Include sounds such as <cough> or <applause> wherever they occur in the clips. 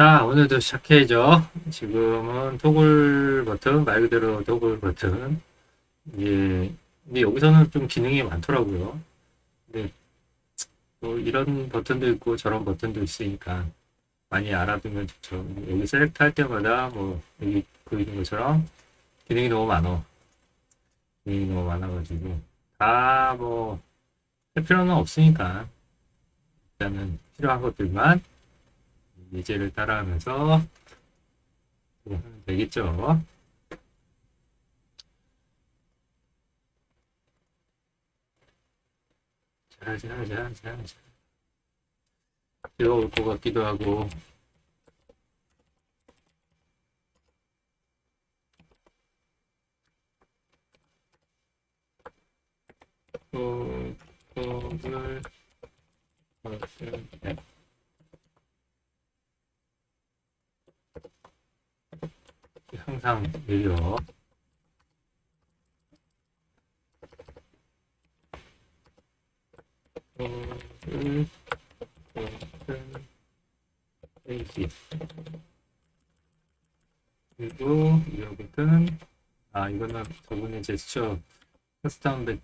자, 오늘도 시작해야죠. 지금은 토글 버튼, 말 그대로 토글 버튼. 예, 근데 여기서는 좀 기능이 많더라고요. 근데 뭐 이런 버튼도 있고 저런 버튼도 있으니까 많이 알아두면 좋죠. 여기 셀렉트 할 때마다 뭐 여기 보이는 것처럼 기능이 너무 많어. 기능이 너무 많아가지고 다뭐할 필요는 없으니까 일단은 필요한 것들만 예제를 따라하면서 하면 되겠죠. 자, 자, 자, 자, 자. 비가 올것 같기도 하고. 또, 또를, 버튼, 네. 항상 페이지. 그리고 이거부터는 아 이거는 저번에 제스처 커스텀 배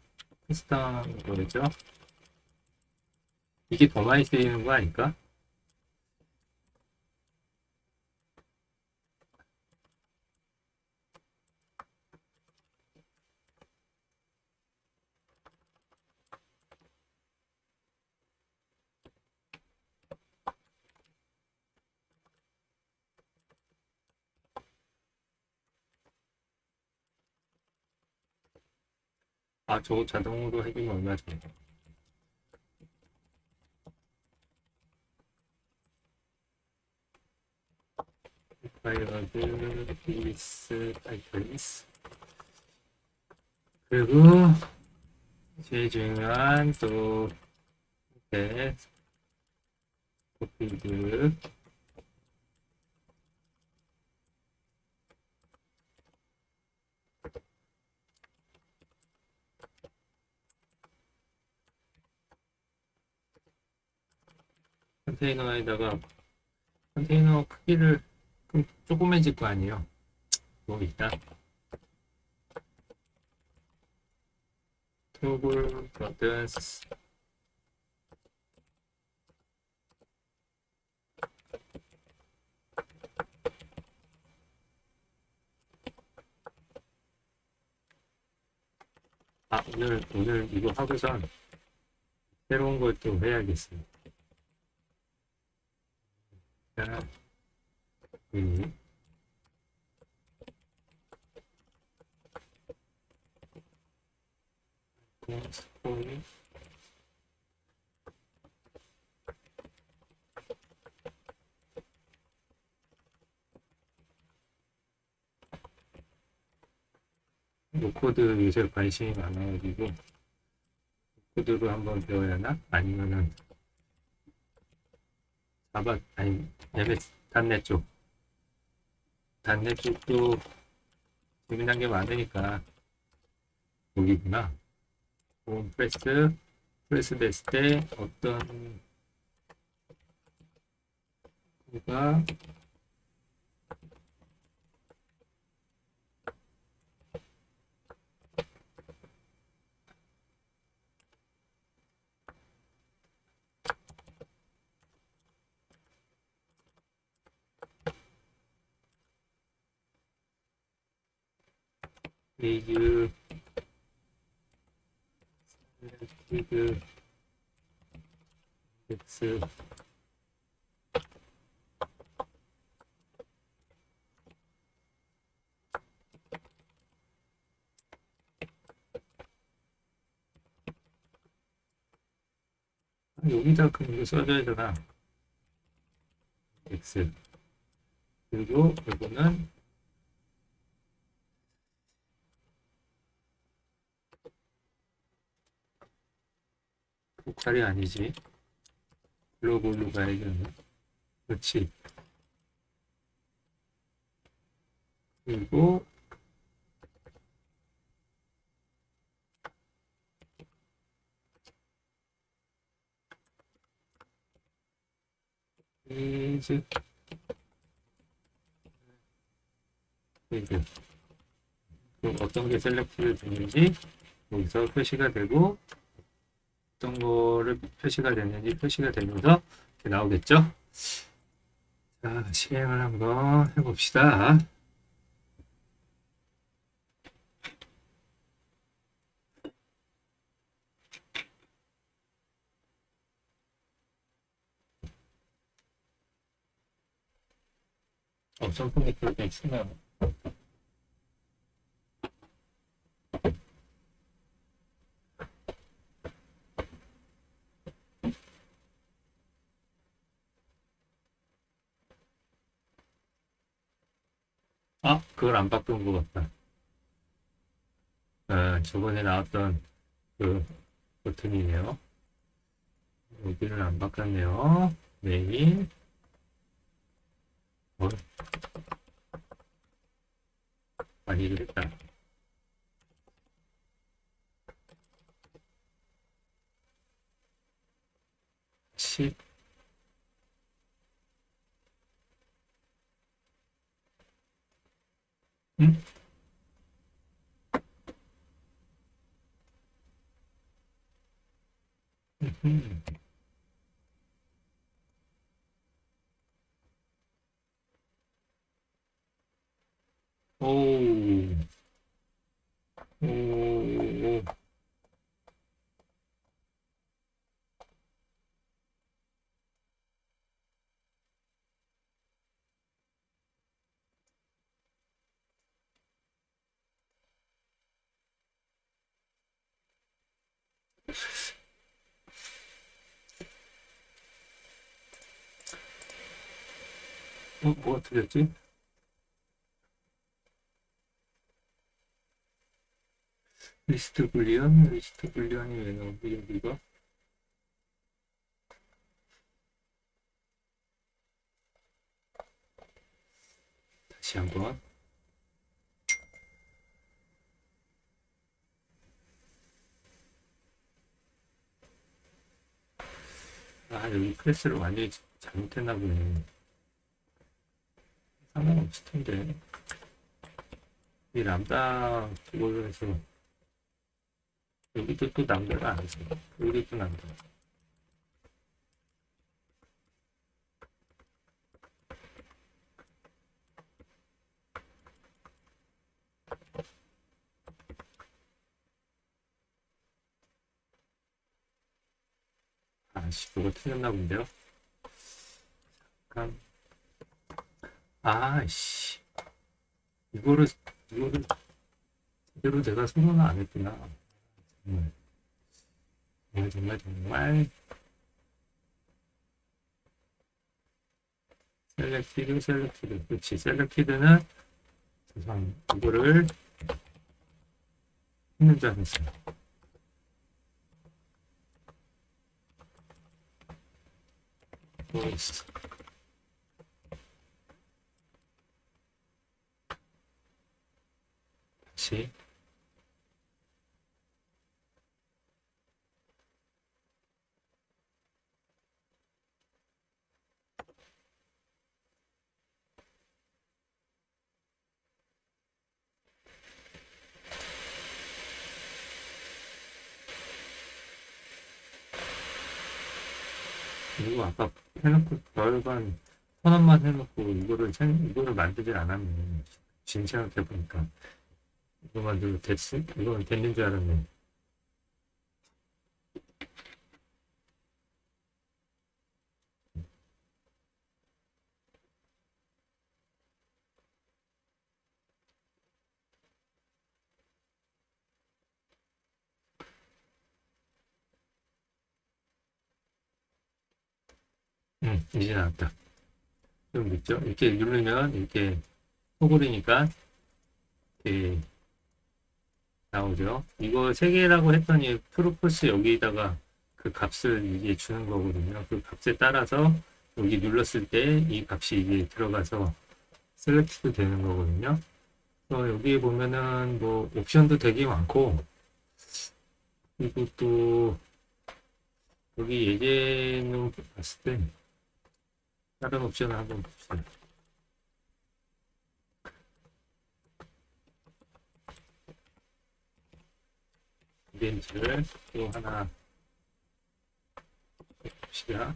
커스텀 거죠 이게 더 많이 쓰이는 거 아닐까? 아 저거 자동으로 해주면 얼마 전에 파일러드 비스 타이틀리스 그리고 제일 중요한 또 이렇게 코피드 컨테이너에다가 컨테이너 크기를 좀 조그매질 거 아니에요. 뭐 일단 토글 버튼 아 오늘 오늘 이거 하고선 새로운 걸 또 해야겠어요. 자, 이 스포이 노코드 요새 관심이 많아가지고 노코드로 한번 배워야 하나? 아니면은 자바 아니 MS 단넷 쪽. 단넷 쪽도 재미난 게 많으니까 여기구나. 홈 프레스 프레스 됐을 때 어떤 거가 셀렉티드 인덱스 아, 여기다 그럼 이거 써줘야 되나? 인덱스 그리고 이거는 복살이 아니지. 글로벌로 가야겠네. 그렇지. 그리고 이게 그 어떤 게 셀렉트를 되는지 여기서 표시가 되고 어떤 거를 표시가 됐는지 표시가 되면서 나오겠죠? 자, 실행을 한번 해봅시다. 어, 선풍기 그렇게 쓰면 아, 그걸 안 바꾼 것 같다. 아, 저번에 나왔던 그 버튼이네요. 여기를 안 바꿨네요. 메인. 어, 많이 그랬다. 10. 응? 음. 오. 오. 어, 뭐가 틀렸지? 리스트 불리언? 리스트 불리언이 왜 나오지, 여기가? 다시 한번. 아, 여기 프레스를 완전히 잘못했나 보네. 상관 없을 텐데. 이 람다 그걸로 해서 여기도 또 남자가 안 했어. 여기도 남자. 아씨, 그거 틀렸나 본데요? 잠깐. 아씨. 이거를, 이거를 제대로 내가 선언을 안 했구나. 정말. 정말, 정말, 정말. 셀렉티드, 셀렉티드. 그렇지. 셀렉티드는 죄송 이거를 했는 줄 알았어요. 다 시. 이거 아까 해놓고 별반 선언만 해놓고 이거를 생, 이거를 만들질 않았네. 지금 생각해 보니까 이거 만들고 됐어? 이건 됐는 줄 알았네. 응, 이제 나왔다. 좀 늦죠? 이렇게 누르면 이렇게 토글이니까 이렇게 나오죠. 이거 세 개라고 했더니 프로포스 여기다가 그 값을 이제 주는 거거든요. 그 값에 따라서 여기 눌렀을 때 이 값이 이게 들어가서 셀렉트도 되는 거거든요. 그래서 여기 보면은 뭐 옵션도 되게 많고 그리고 또 여기 예제는 봤을 때 다른 옵션을 한번 봅시다. 이벤트를 또 하나 봅시다.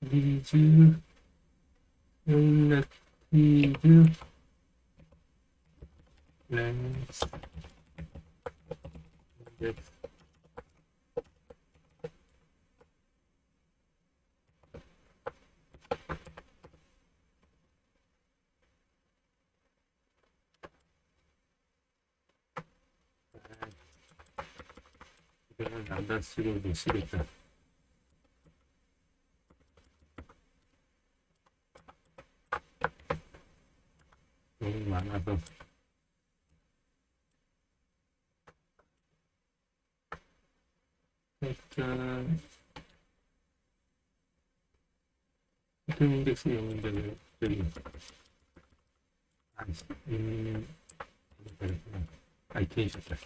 리즈 셀렉티드 렌스 인덱스 남자치고 못 쓰겠다. 너무 많아서. 일단 일단 인덱스 영인데를 여기 아니 음 그랬구나 아이템이 있었다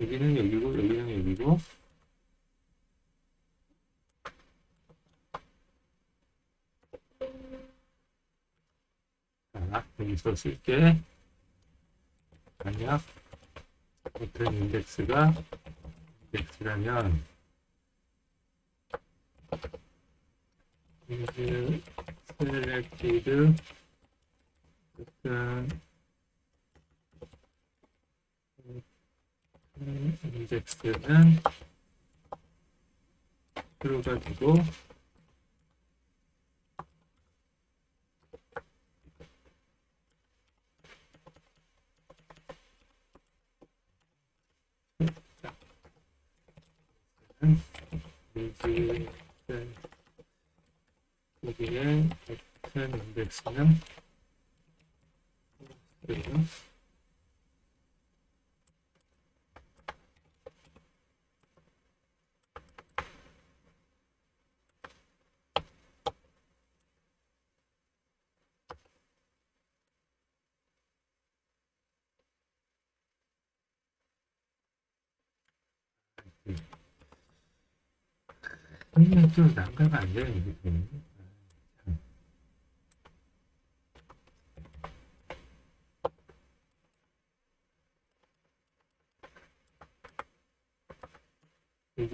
여기는 여기고 여기는 여기고 자 여기서 쓸게. 만약 버튼 인덱스가 인덱스라면 selected 버튼 음, 인덱스는 들어가지고 여기 여기에 버튼 인덱스는 그리고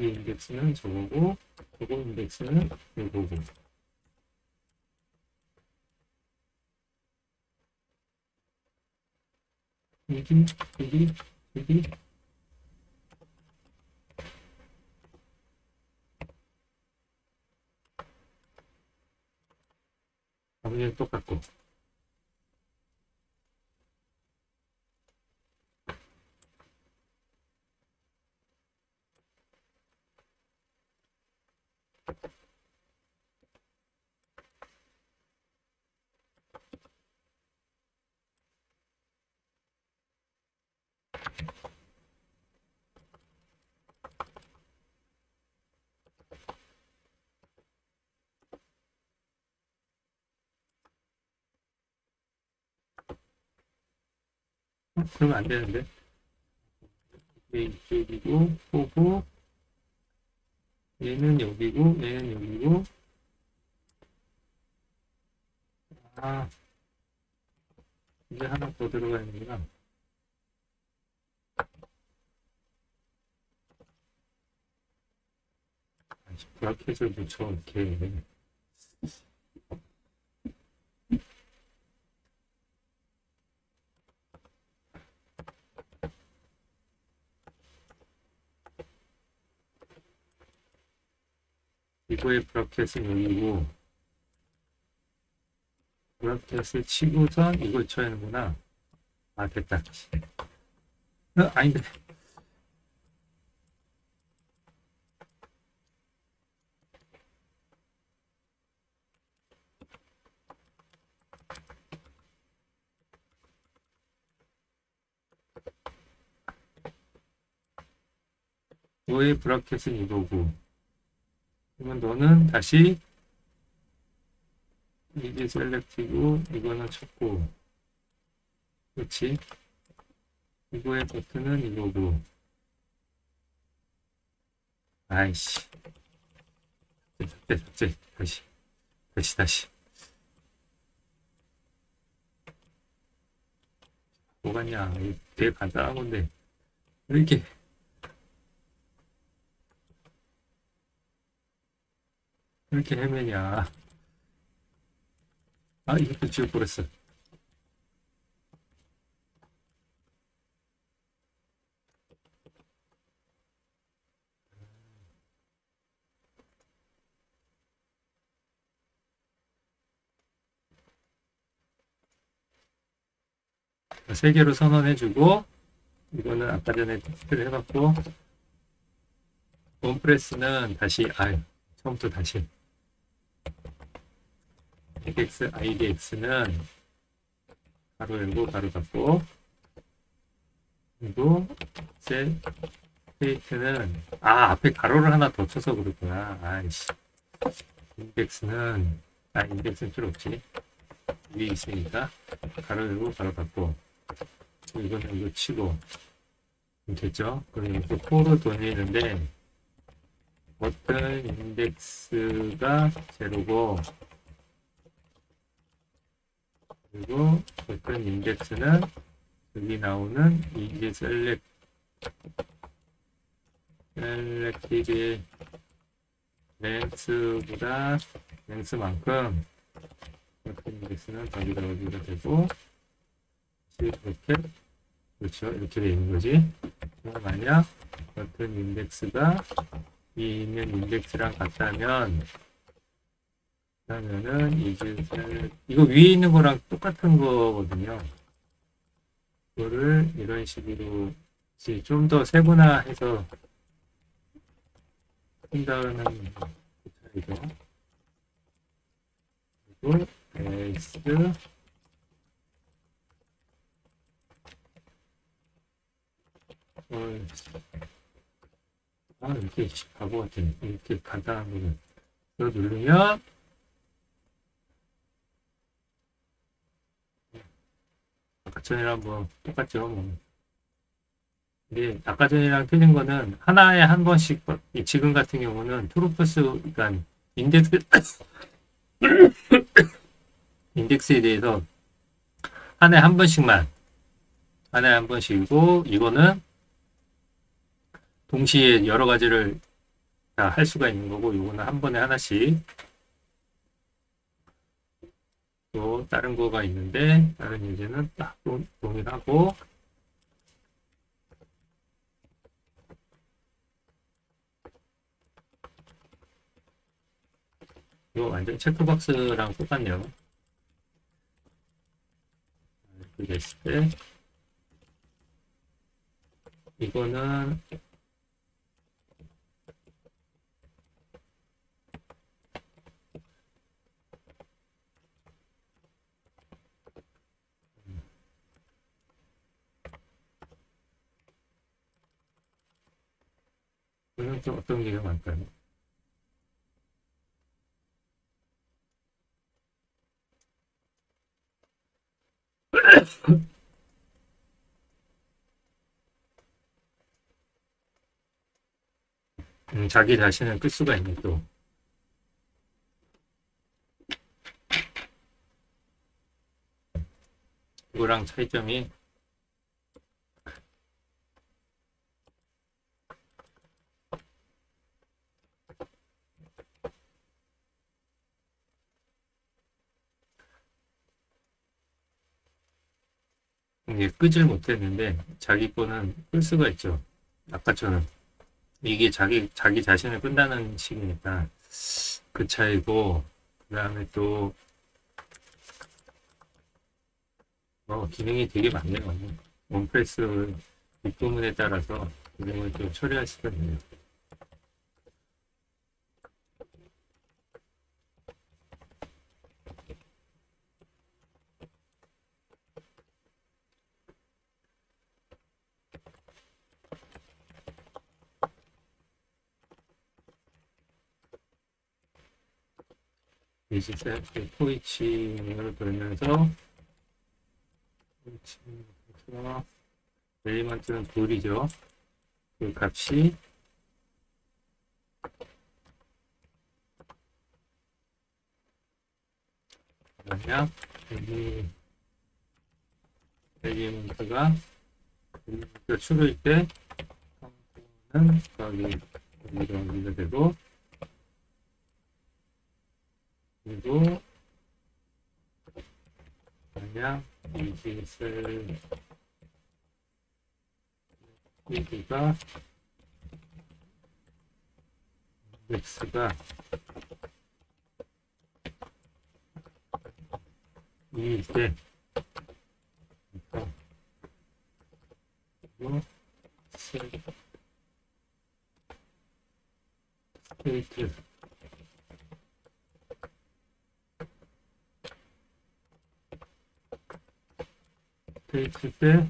여기 인덱스는 저거고, 저거 인덱스는 요거고. 여기, 여기, 여기, 아버지는 똑같고. 그러면 안 되는데. 얘 이쪽이고, 보고, 얘는 여기고, 얘는 여기고. 아, 이제 하나 더 들어가 있는구나. 아이씨, 브라켓을 붙여, 이렇게. 이거의 브라켓은 여기고 브라켓을 치고선 이걸 쳐야 하는구나. 아 됐다. 어, 아닌데. 이거의 브라켓은 이거고 그러면 너는 다시 이게 셀렉트고 이거는 찾고. 그렇지? 이거의 버튼은 이거고. 아이씨. 삭제 삭제 다시 다시 다시. 뭐가냐? 되게 간단한 건데. 왜 이렇게 이렇게 헤매냐 아 이것도 지워버렸어. 세 개로 선언해주고 이거는 아까 전에 테스트를 해봤고 원프레스는 다시 아 처음부터 다시 x idx는 가로 열고 가로 닫고 그리고 셋 스테이트는 아 앞에 가로를 하나 더 쳐서 그렇구나. 아이씨. 인덱스는 아 인덱스는 필요 없지. 위에 있으니까 가로 열고 가로 닫고. 이거는 이거 치고. 됐죠? 그럼 이렇게 코로 돌리는데 어떤 인덱스가 제로고 그리고 어떤 인덱스는 여기 나오는 이게 셀렉 셀렉티브 랭스보다 랭스만큼 어떤 인덱스는 거기다 어디가 되고 이렇게 그렇죠. 이렇게 되는 거지. 그럼 만약 어떤 인덱스가 이 있는 인덱스랑 같다면 그러면은 이제 이거 위에 있는 거랑 똑같은 거거든요 이거를 이런 식으로 이제 좀 더 세분화해서 한다는 이거 그리고 어, 아, 이렇게 바보 같아. 이렇게 간단한 거는. 누르면, 아까 전이랑 뭐, 똑같죠, 뭐. 근데, 아까 전이랑 틀린 거는, 하나에 한 번씩, 이 지금 같은 경우는, 트루프스, 그러니까, 인덱스, <coughs> 인덱스에 대해서, 한 해 한 번씩만, 한 해 한 번씩이고, 이거는, 동시에 여러 가지를 다 할 수가 있는 거고 이거는 한 번에 하나씩 또 다른 거가 있는데 다른 예제는 딱 동- 동일하고 이거 완전 체크박스랑 똑같네요. 이렇게 됐을 때 이거는 어떤 게 많을까요? <coughs> 음, 자기 자신을 끌 수가 있는 또 이거랑 차이점이 끄질 못했는데 자기 거는 끌 수가 있죠. 아까처럼 이게 자기 자기 자신을 끈다는 식이니까 그 차이고 그 다음에 또 어, 기능이 되게 많네요. 원프레스 뒷부분에 따라서 기능을 좀 처리할 수가 있네요. 베이스 포이칭을 돌면서 포이칭에서 엘리먼트는 돌이죠. 그 값이 만약 여기 엘리먼트가 엘리먼트가 추로일 때는 여기 여기로 여기가 되고 그리고 만약 이짓을 여기가 x가 이일 때 그러니까 그리고 셀 스테이트 스테이트 때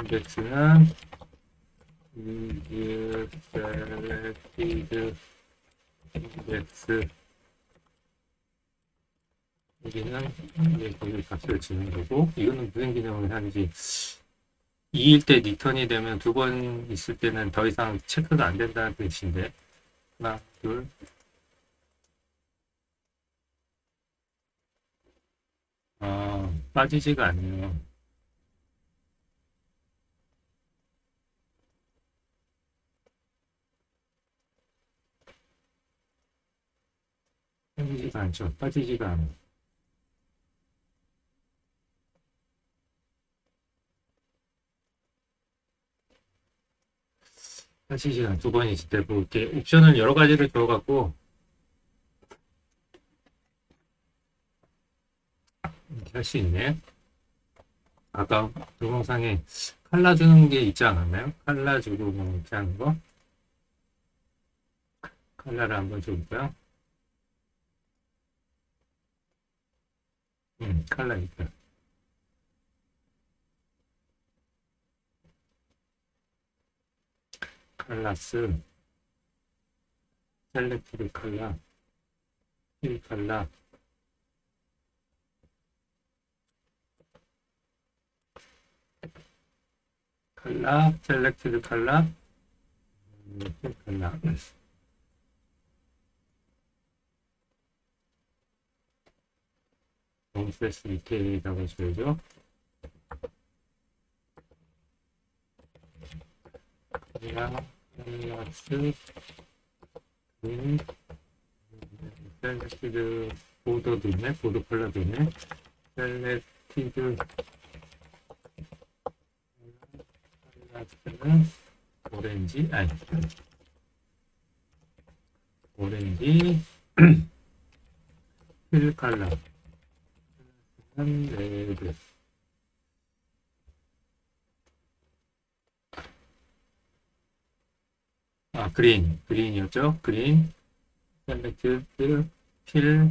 인덱스는 is selected index 여기는 이제 거기 값을 주는 거고 이거는 무슨 기능을 하는지. 2일 때 리턴이 되면 두 번 있을 때는 더 이상 체크가 안 된다는 뜻인데. 하나 둘 아, 빠지지가 않네요. 빠지지가 않죠. 빠지지가 않아. 빠지지가 않아. 두번 있을 때, 뭐, 이렇게 옵션을 여러 가지를 줘갖고, 이렇게 할 수 있네. 아까 동영상에 칼라 주는 게 있지 않았나요? 칼라 주고 뭐 이렇게 하는 거. 칼라를 한번 줘볼까요? 음, 칼라 있다. 칼라스, 셀렉티브 칼라, 힐 칼라, 칼라, 셀렉티드 칼라, 음, 힐 칼라. 홈스페이스 밑에다가 줘야죠. 칼라, 셀렉스, 음, 셀렉티드 보더도 있네, 보더 컬러도 있네. 셀렉티드 컬러는 오렌지, 아니, 오렌지, 힐 컬러. 한 레드 아 그린 그린이었죠? 그린 셀렉티드 필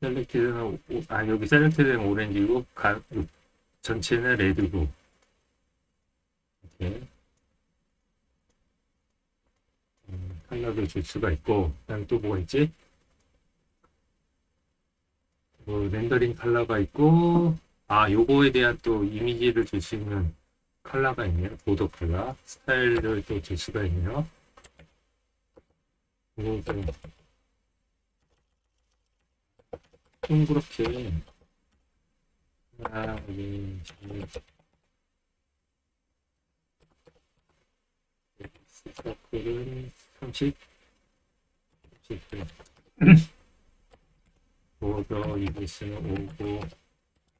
셀렉티드는 오- 아 여기 셀렉티드는 오렌지고 가, 전체는 레드고 이렇게 음, 컬러를 줄 수가 있고 그다음 또 뭐가 있지? 뭐 렌더링 컬러가 있고 아 요거에 대한 또 이미지를 줄 수 있는 컬러가 있네요. 보더 컬러 스타일을 또 줄 수가 있네요. 요거 동그랗게. 하나 둘셋 서클은 30 30 보더 이글스는 오고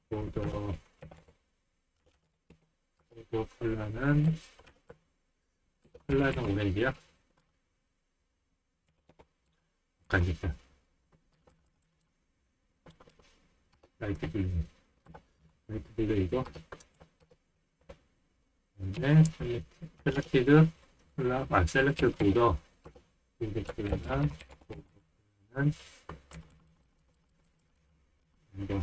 보더 보더 컬러는 컬러는 오렌지야 가니까 라이트 블루 라이트 블루 이거 네 셀렉티드 컬러 아 셀렉티드 보더 인덱스는 보더는 이거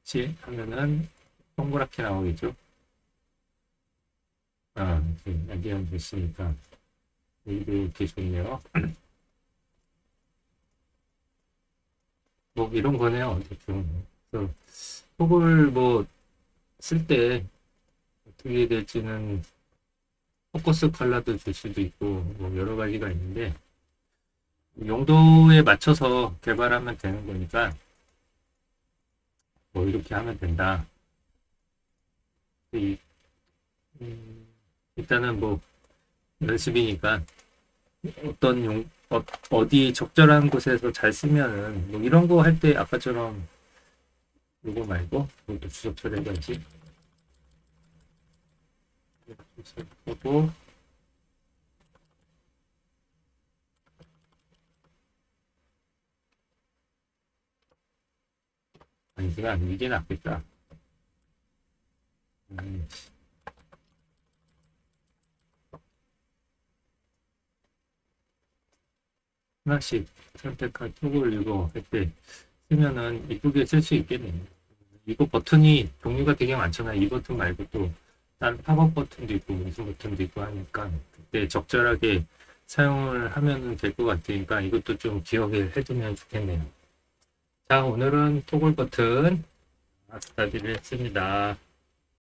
있지? 하면은 동그랗게 나오겠죠? 아, 이렇게 야기하면 됐으니까 이게 이렇게 좋네요. 뭐 이런 거네요. 어쨌든 그래서 톡을 뭐 쓸 때 어떻게 될지는 포커스 컬러도 줄 수도 있고 뭐 여러 가지가 있는데 용도에 맞춰서 개발하면 되는 거니까 뭐 이렇게 하면 된다. 이, 음, 일단은 뭐 연습이니까 어떤 용 어, 어디 적절한 곳에서 잘 쓰면은 뭐 이런 거 할 때 아까처럼 이거 말고 이것도 주석 처리해야지. 하고 아니 이게 낫겠다. 음. 하나씩 선택한 톡을 이거 할때 쓰면은 이쁘게 쓸 수 있겠네요. 이거 버튼이 종류가 되게 많잖아요. 이 버튼 말고 또 다른 팝업 버튼도 있고 무슨 버튼도 있고 하니까 그때 적절하게 사용을 하면 될 것 같으니까 이것도 좀 기억을 해두면 좋겠네요. 자, 오늘은 토글 버튼 스타디를 했습니다.